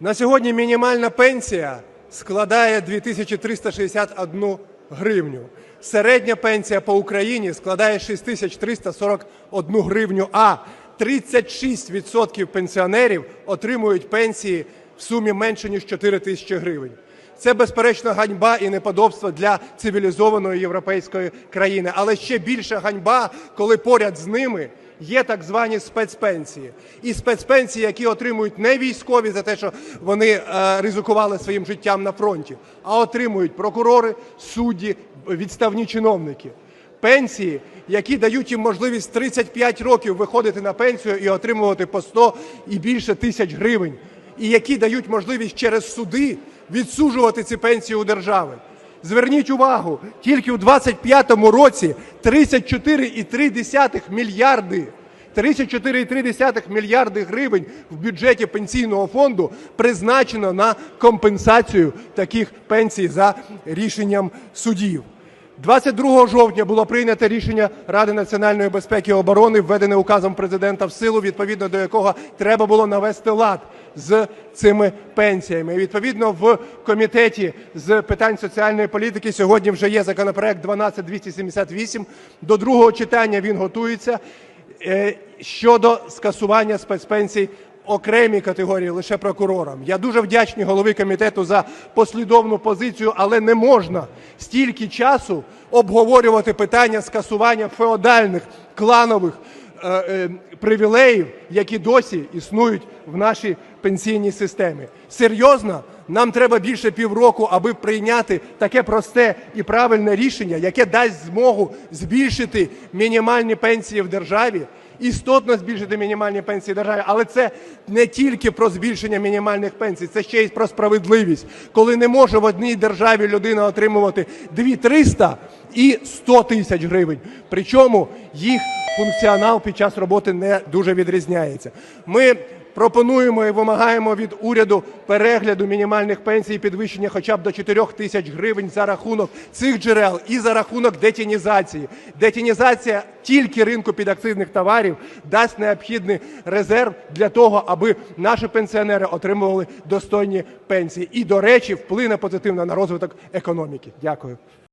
На сьогодні мінімальна пенсія складає 2361 гривню. Середня пенсія по Україні складає 6341 гривню, а 36% пенсіонерів отримують пенсії в сумі менше ніж 4 тисячі гривень. Це безперечно ганьба і неподобство для цивілізованої європейської країни. Але ще більша ганьба, коли поряд з ними є так звані спецпенсії. І спецпенсії, які отримують не військові за те, що вони е, ризикували своїм життям на фронті, а отримують прокурори, судді, відставні чиновники. Пенсії, які дають їм можливість 35 років виходити на пенсію і отримувати по 100 і більше тисяч гривень, і які дають можливість через суди відсуджувати ці пенсії у держави. Зверніть увагу, тільки у 2025 році 34,3 мільярди 34,3 мільярди гривень в бюджеті пенсійного фонду призначено на компенсацію таких пенсій за рішенням судів. 22 жовтня було прийнято рішення Ради національної безпеки і оборони, введене указом президента в силу, відповідно до якого треба було навести лад з цими пенсіями. І відповідно в комітеті з питань соціальної політики сьогодні вже є законопроект 12278. До другого читання він готується е, щодо скасування спецпенсій окремій категорії лише прокурорам. Я дуже вдячний голові комітету за послідовну позицію, але не можна стільки часу обговорювати питання скасування феодальних кланових е, е, привілеїв, які досі існують в нашій пенсійній системі. Серйозно, нам треба більше півроку, аби прийняти таке просте і правильне рішення, яке дасть змогу збільшити мінімальні пенсії в державі істотно збільшити мінімальні пенсії держави. Але це не тільки про збільшення мінімальних пенсій, це ще й про справедливість. Коли не може в одній державі людина отримувати 2-300 і 100 тисяч гривень. Причому їх функціонал під час роботи не дуже відрізняється. Ми пропонуємо і вимагаємо від уряду перегляду мінімальних пенсій, і підвищення хоча б до 4 тисяч гривень за рахунок цих джерел і за рахунок детінізації. Детінізація тільки ринку підакцизних товарів дасть необхідний резерв для того, аби наші пенсіонери отримували достойні пенсії. І, до речі, вплине позитивно на розвиток економіки. Дякую.